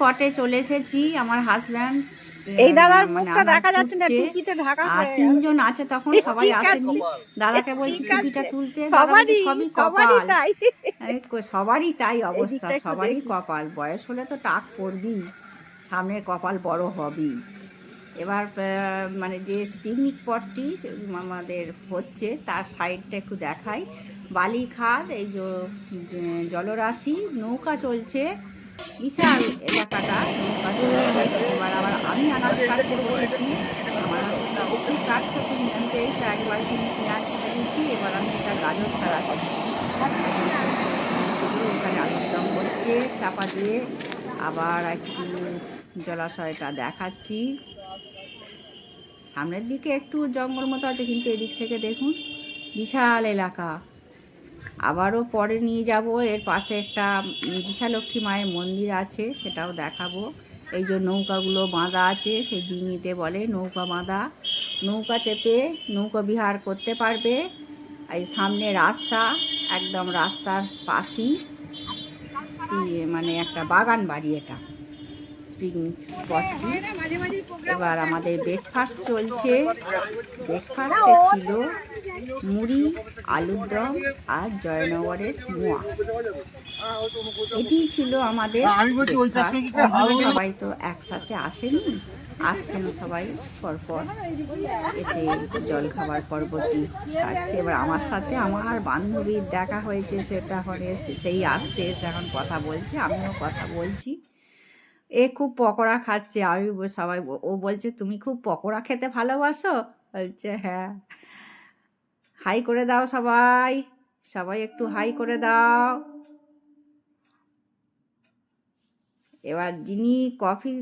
স্পটে চলে এসেছি আমার হাজব্যান্ড এই দাদার মুখটা দেখা যাচ্ছে না টুপিতে ঢাকা আর। তিনজন আছে তখন সবাই আসেনি। দাদাকে বলছি টুপিটা তুলতে সবারই সবই কপাল। সবারই তাই অবস্থা সবারই কপাল। বয়স হলে তো টাক পড়বি সামনের কপাল বড় হবেই এবার মানে যে পিকনিক স্পটটি আমাদের হচ্ছে তার সাইডটা একটু দেখাই। বালি খাদ এই যে জলরাশি নৌকা চলছে। বিশাল এলাকাটা এবার আবার আমি আনাজ কাটতে বলেছি আমার একটু কাটছে তো নিয়মটা এই তো এক বালতি পেঁয়াজ দিয়েছি এবার আমি এটা গাজর ছাড়াচ্ছি এখানে করছে, চাপা দিয়ে আবার একটু জলাশয়টা দেখাচ্ছি। সামনের দিকে একটু জঙ্গল মতো আছে, কিন্তু এদিক থেকে দেখুন, বিশাল এলাকা। আবারও পরে নিয়ে যাব। এর পাশে একটা বিশালক্ষী মায়ের মন্দির আছে, সেটাও দেখাবো। এই যে নৌকাগুলো বাঁধা আছে, সেই ডিঙিতে বলে নৌকা বাঁধা। নৌকা চেপে নৌকা বিহার করতে পারবে। এই সামনে রাস্তা, একদম রাস্তার পাশেই। মানে একটা বাগান বাড়ি এটা পিকনিক স্পটটি এবার আমাদের ব্রেকফাস্ট চলছে। ব্রেকফাস্টে ছিল মুড়ি আলুর দম আর জয়নগরের মোয়া। এটি ছিল আমাদের? সবাই তো একসাথে আসেনি। আসছেন সবাই পরপর এসে জল খাবার পর্বটি সারছে। এবার আমার সাথে আমার বান্ধবীর দেখা হয়েছে সেটা এখন এসে সেই আসছে এসে এখন কথা বলছে আমিও কথা বলছি। এ খুব পকোড়া খাচ্ছে আমি সবাই ও বলছে তুমি খুব পকোড়া খেতে ভালোবাসো? বলছে হ্যাঁ। হাই করে দাও সবাই। সবাই একটু হাই করে দাও। এবার যিনি কফি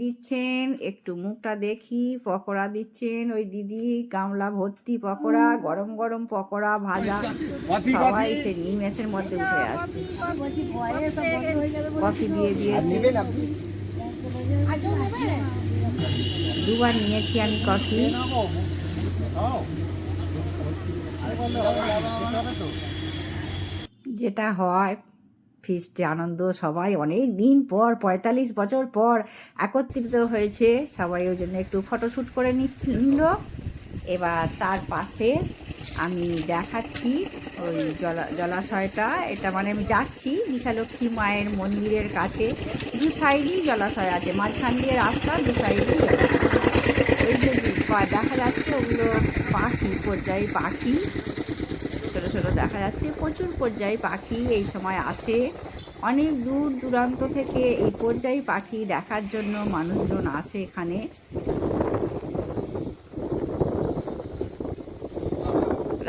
দিচ্ছেন একটু মুখটা দেখি পকোড়া দিচ্ছেন। ওই দিদি গামলা ভর্তি পকোড়া গরম গরম পকোড়া ভাজা। সবাই সে নিমেষের মধ্যে উঠে যাচ্ছে কফি দিয়ে দিয়েছে। দুবার নিয়েছি আমি কফি। যেটা হয় ফিস্টে আনন্দ সবাই অনেক দিন পর, পঁয়তাল্লিশ বছর পর একত্রিত হয়েছে। সবাই ওই জন্য একটু ফটোশ্যুট করে নিল। এবার তার পাশে আমি দেখাচ্ছি ওই জলা, জলাশয়টা। এটা মানে আমি যাচ্ছি বিশালক্ষী মায়ের মন্দিরের কাছে। দু সাইডেই জলাশয় আছে, মাঝখান দিয়ে রাস্তা, দু সাইডেই ওই যে দেখা যাচ্ছে ওগুলো পাখি, পর্যায়ী পাখি, ছোটো ছোটো দেখা যাচ্ছে, প্রচুর পর্যায়ী পাখি এই সময় আসে। অনেক দূর দূরান্ত থেকে এই পর্যায়ী পাখি দেখার জন্য মানুষজন আসে এখানে।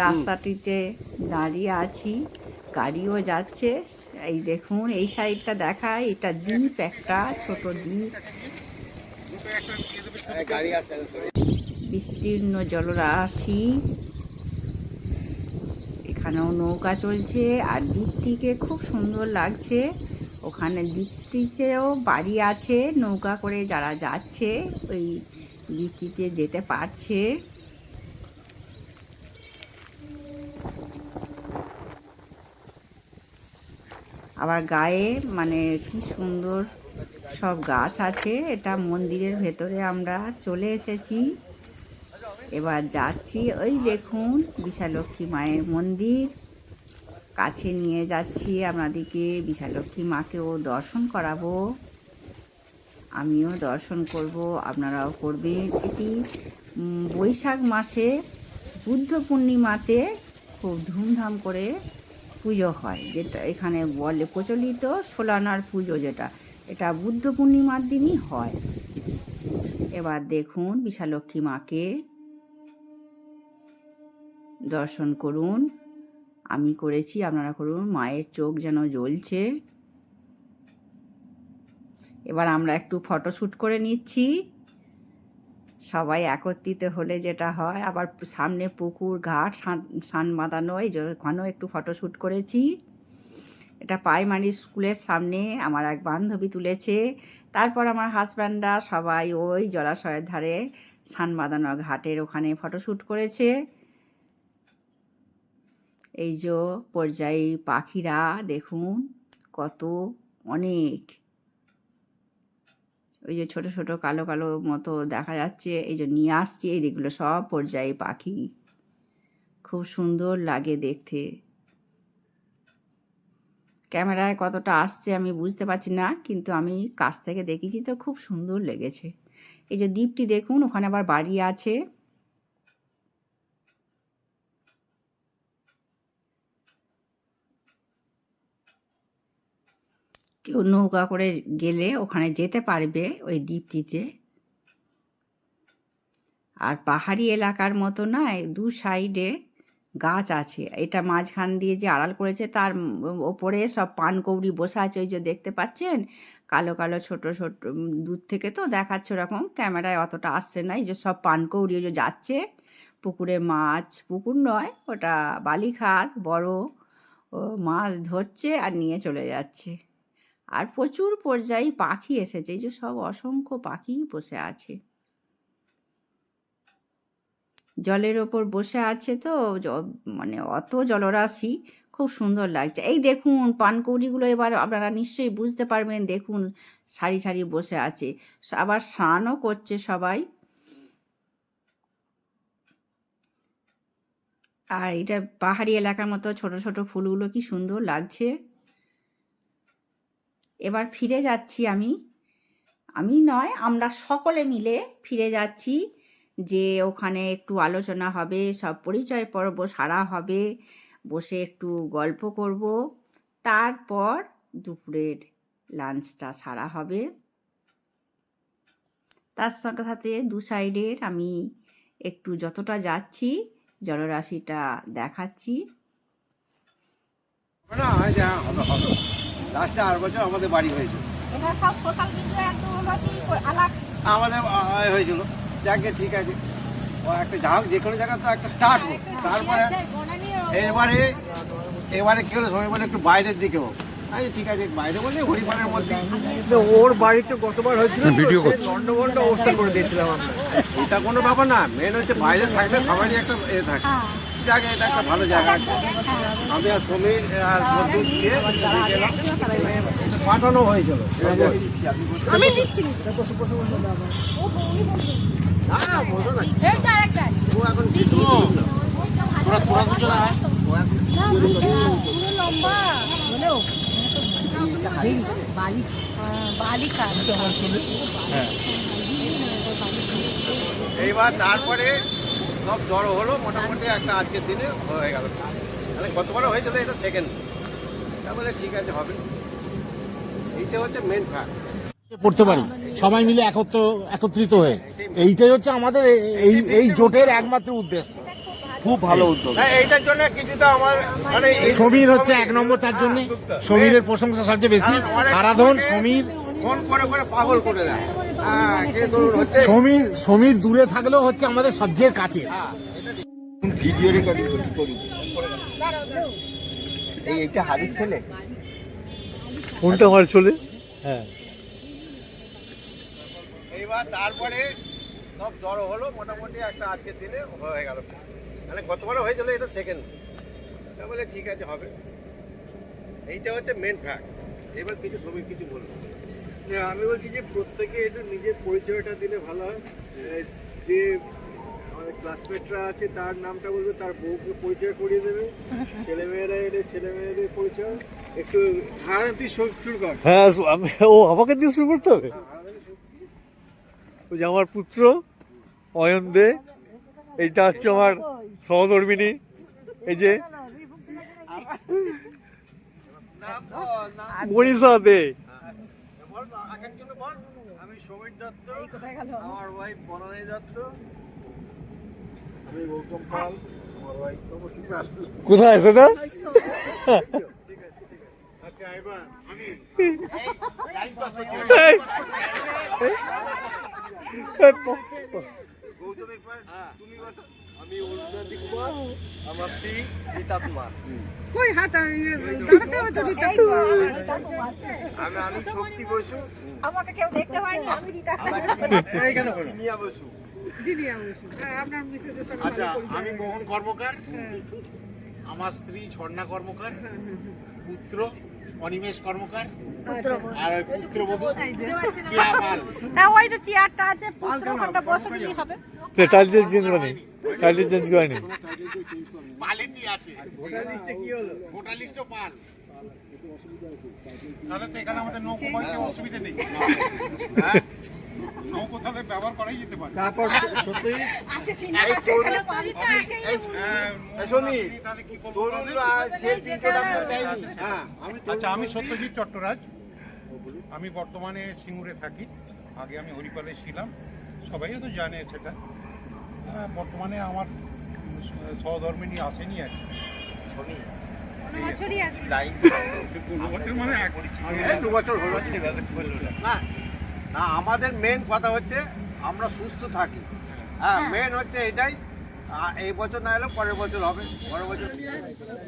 রাস্তাটিতে দাঁড়িয়ে আছি, গাড়িও যাচ্ছে। এই দেখুন, এই সাইডটা দেখায়, এটা দ্বীপ একটা, ছোট দ্বীপ। বিস্তীর্ণ জলরাশি। এখানেও নৌকা চলছে আর দ্বীপটিকে খুব সুন্দর লাগছে। ওখানে দ্বীপটিতেও বাড়ি আছে, নৌকা করে যারা যাচ্ছে, ওই দ্বীপটিতে যেতে পারছে। আবার গায়ে মানে কি সুন্দর সব গাছ আছে। এটা মন্দিরের ভেতরে আমরা চলে এসেছি। এবার যাচ্ছি, ওই দেখুন বিশালক্ষী মায়ের মন্দির। কাছে নিয়ে যাচ্ছি আপনাদেরকে বিশালক্ষী মাকেও দর্শন করাবো। আমিও দর্শন করব, আপনারাও করবেন। এটি বৈশাখ মাসে বুদ্ধ পূর্ণিমাতে খুব ধুমধাম করে পুজো হয়। যেটা এখানে বলে প্রচলিত সোলানার পুজো যেটা, এটা বুদ্ধ পূর্ণিমার দিনই হয়। এবার দেখুন বিশালক্ষী মাকে দর্শন করুন। আমি করেছি, আপনারা করুন। মায়ের চোখ যেন জ্বলছে। এবার আমরা একটু ফটোশ্যুট করে নিচ্ছি। সবাই একত্রিত হলে যেটা হয়, আবার সামনে পুকুর, ঘাট, সান- বাঁধানো, এই ওখানেও একটু ফটোশ্যুট করেছি। এটা প্রাইমারি স্কুলের সামনে আমার এক বান্ধবী তুলেছে। তারপর আমার হাজব্যান্ডরা সবাই ওই জলাশয়ের ধারে সান বাঁধানো ঘাটের ওখানে ফটোশ্যুট করেছে। এই যে পর্যায়ী পাখিরা দেখুন কত অনেক। ওই যে ছোট ছোট কালো কালো মতো দেখা যাচ্ছে, এই যে নিয়ে আসছে, এই দিকগুলো সব পর্যায়ে পাখি। খুব সুন্দর লাগে দেখতে। ক্যামেরায় কতটা আসছে আমি বুঝতে পারছি না, কিন্তু আমি কাছ থেকে দেখেছি তো খুব সুন্দর লেগেছে। এই যে দ্বীপটি দেখুন, ওখানে আবার বাড়ি আছে। কেউ নৌকা করে গেলে ওখানে যেতে পারবে ওই দ্বীপটিতে। আর পাহাড়ি এলাকার মতো না এই দু সাইডে গাছ আছে। এটা মাঝখান দিয়ে যে আড়াল করেছে, তার ওপরে সব পানকৌড়ি বসে আছে, ওই যে দেখতে পাচ্ছেন? কালো কালো, ছোট ছোট দূর থেকে তো দেখাচ্ছে ওরকম। ক্যামেরায় অতটা আসছে না, এই যে সব পানকৌড়ি ওই যে যাচ্ছে। পুকুরে মাছ, পুকুর নয়, ওটা বালিখাত, বড় মাছ ধরছে আর নিয়ে চলে যাচ্ছে। আর প্রচুর পর্যায়ে পাখি এসেছে। এই যে সব অসংখ্য পাখি বসে আছে। জলের ওপর বসে আছে তো মানে অত জলরাশি খুব সুন্দর লাগছে। এই দেখুন, পানকৌড়িগুলো এবার আপনারা নিশ্চয়ই বুঝতে পারবেন। দেখুন, সারি সারি বসে আছে। আবার স্নানও করছে সবাই। আর এটা পাহাড়ি এলাকার মতো ছোট ছোট ফুলগুলো কি সুন্দর লাগছে। এবার ফিরে যাচ্ছি আমি। আমি নয়, আমরা সকলে মিলে ফিরে যাচ্ছি যে ওখানে একটু আলোচনা হবে, সব পরিচয় পর্ব সারা হবে, বসে একটু গল্প করব। তারপর দুপুরের লাঞ্চটা সারা হবে। তার সঙ্গে সাথে দু সাইডের আমি একটু যতটা যাচ্ছি, জলরাশিটা দেখাচ্ছি। না লাস্টে আট বছর আমাদের বাড়ি হয়েছে। এটা সব সোশ্যাল মিডিয়া একটু হলো কি আলাপ আমাদের হয়েছিল। যাকে ঠিক আছে। ও একটা যা হোক যে কোনো জায়গা তো একটা স্টার্ট হোক। তারপরে এবারে এবারে কি হলো সবাই বলে একটু বাইরের দিকে হোক। আচ্ছা ঠিক আছে বাইরে বললে মধ্যে ওর বাড়িতে কতবার হয়েছিল ভিডিও লন্ডভন্ড অবস্থা করে দিয়েছিলাম আমরা। এটা কোনো ব্যাপার না মেন হচ্ছে বাইরে থাকলে সবারই একটা এ থাকে। জায়গা এটা একটা ভালো জায়গা আছে। আমি আর সমীর আর বন্ধু দিয়ে গেলাম। পাঠানো হয়েছিল। আমি নিচ্ছি না না বলো না এইটা একটা আছে। ও এখন কিছু তোরা তোরা দুজন আয় পুরো লম্বা। হলেও বালিকা। এইবার তারপরে সব জড়ো হলো মোটামুটি একটা আজকের দিনে হয়ে গেল। মানে গতবারও হয়েছিল এটা সেকেন্ড তারপরে ঠিক আছে হবে। এইটা হচ্ছে মেন ফ্যাক্ট পড়তে পারি। সবাই মিলে একত্র একত্রিত হয়ে। এইটাই হচ্ছে আমাদের এই এই জোটের একমাত্র উদ্দেশ্য। খুব ভালো উদ্যোগ। হ্যাঁ এইটার জন্য কিছুটা আমার মানে এই- সমীর হচ্ছে এক নম্বর তার জন্য সমীরের প্রশংসা সবচেয়ে বেশি। আরাধন সমীর ফোন করে করে পাগল করে দেয়। হ্যাঁ ধরুন হচ্ছে সমীর সমীর দূরে থাকলেও হচ্ছে আমাদের সবচেয়ে কাছে। ভিডিও রেকর্ডিং করি এই এইটা হারিক ছেলে? কোনটা আমার চলে হ্যাঁ। এইবার তারপরে সব জড়ো হলো মোটামুটি একটা আজকের দিনে হয়ে গেল। মানে গতবারও হয়েছিল এটা সেকেন্ড বলে ঠিক আছে হবে। এইটা হচ্ছে মেন ফ্যাক্ট এবার কিছু ছবি কিছু বলব আমি বলছি যে প্রত্যেকে একটু নিজের পরিচয়টা দিলে ভালো হয়। যে আমাদের ক্লাসমেটরা আছে তার নামটা বলবে তার বউকে পরিচয় করিয়ে দেবে। ছেলেমেয়েরা এলে ছেলেমেয়েদের পরিচয়। একটু হ্যাঁ তুই শুরু শুরু কর। হ্যাঁ আমি ও আমাকে দিয়ে শুরু করতে হবে? ওই যে আমার পুত্র অয়ন দে এইটা হচ্ছে আমার সহধর্মিনী। এই যে মনীষা দে বল এক একজন বল আমি সমীর দত্ত আমার ওয়াইফ বনানী দত্ত আমি গৌতম পাল আমার ওয়াইফ তপস্বিতা কোথায় সেটা আচ্ছা এবার আমি এই, এই, গৌতমের পর তুমি বলো আমি অরুণাদি কুমার আমার স্ত্রী গীতা কুমার। কই হাত দাঁড়াতে আমি আমি শক্তি বসু। আমাকে কেউ দেখতে পায়নি আমি রিতা এই কেন বসু। আচ্ছা মোহন কর্মকার। আমার স্ত্রী ঝর্ণা কর্মকার। পুত্র অনিমেষ কর্মকার। আর ওই পুত্রবধূ কে আবার তা ওই তো চেয়ারটা আছে পুত্র ঘরটা বসে দিলেই হবে। টাইটেল চেঞ্জ করেনি টাইটেল চেঞ্জ করেনি পালেনি আছে। ভোটার লিস্টে কি হলো? ভোটার লিস্টও পাল। তাহলে তো এখানে আমাদের নৌকো পয়সা অসুবিধা নেই। নৌকো তাহলে ব্যবহার করাই যেতে পারে। তারপর সত্যি? শোনি তাহলে কি দেয়নি। হ্যাঁ আমি আচ্ছা আমি সত্যজিৎ চট্টরাজ। আমি বর্তমানে সিঙ্গুরে থাকি। আগে আমি হরিপালে ছিলাম। সবাই তো জানে সেটা। আহ, বর্তমানে আমার সহধর্মিনী আসেনি আর মানে না না আমাদের মেন কথা হচ্ছে আমরা সুস্থ থাকি। হ্যাঁ মেন হচ্ছে এটাই। এই বছর না এলেও পরের বছর হবে। পরের বছর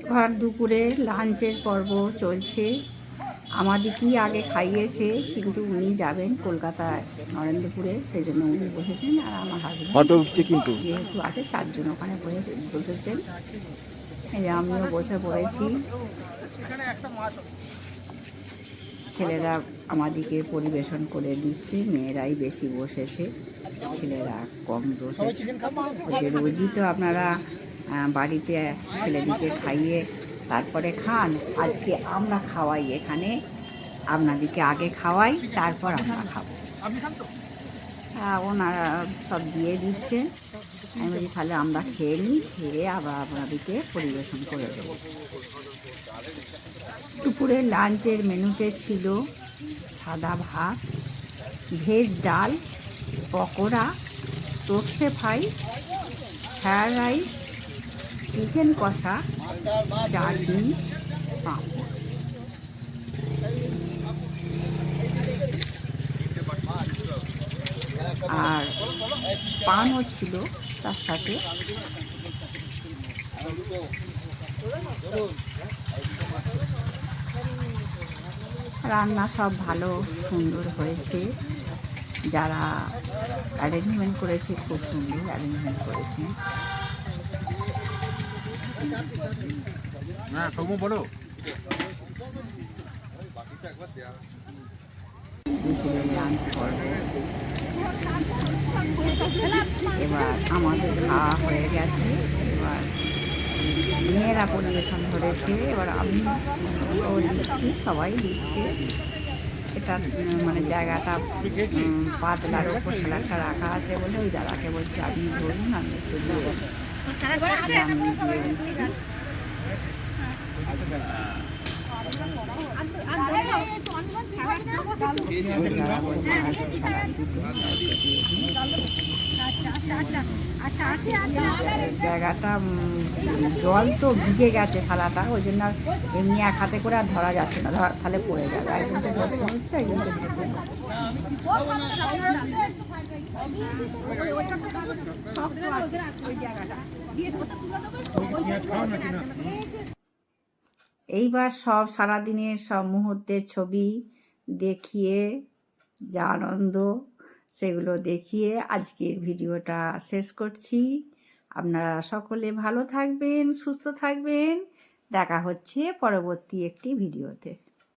ঘর দুপুরে লাঞ্চের পর্ব চলছে। আমাদেরকেই আগে খাইয়েছে কিন্তু উনি যাবেন কলকাতায় নরেন্দ্রপুরে সেই জন্য উনি বসেছেন আর আমার হাজব্যান্ড উঠছে কিন্তু। যেহেতু আছে চারজন ওখানে বসে বসেছেন। এই আমিও বসে পড়েছি। ছেলেরা আমাদিকে পরিবেশন করে দিচ্ছে মেয়েরাই বেশি বসেছে ছেলেরা কম বসেছে। রোজই তো আপনারা বাড়িতে ছেলেদিকে খাইয়ে তারপরে খান। আজকে আমরা খাওয়াই এখানে। আপনাদেরকে আগে খাওয়াই তারপর আমরা খাব। হ্যাঁ ওনারা সব দিয়ে দিচ্ছে। আমি বলছি তাহলে আমরা খেয়ে নিই খেয়ে আবার আপনাদেরকে পরিবেশন করে দেবো। দুপুরে লাঞ্চের মেনুতে ছিল সাদা ভাত ভেজ ডাল পকোড়া তোপসে ফ্রাই ফ্রায়েড রাইস চিকেন কষা, চাটনি আর পানও ছিল তার সাথে। রান্না সব ভালো, সুন্দর হয়েছে। যারা অ্যারেঞ্জমেন্ট করেছে, খুব সুন্দর অ্যারেঞ্জমেন্ট করেছে। হ্যাঁ সৌম্য বলো। এবার আমাদের খাওয়া হয়ে গেছে। এবার মেয়েরা পরিবেশন করেছে। এবার আমি ও দিচ্ছি, সবাই দিচ্ছে। এটা মানে জায়গাটা পাতলার উপর সেলাটা রাখা আছে বলে ওই দাদাকে বলছি, আপনি ধরুন আমি একটু জায়গাটা জল তো ভিজে গেছে থালাটা, ওই জন্য এমনি এক হাতে করে আর ধরা যাচ্ছে না তাহলে পড়ে যাবে। একজনকে ধরতে হচ্ছে হচ্ছে এইবার সব সারাদিনের সব মুহূর্তের ছবি দেখিয়ে, যা আনন্দ, সেগুলো দেখিয়ে আজকের ভিডিওটা শেষ করছি। আপনারা সকলে ভালো থাকবেন, সুস্থ থাকবেন। দেখা হচ্ছে পরবর্তী একটি ভিডিওতে।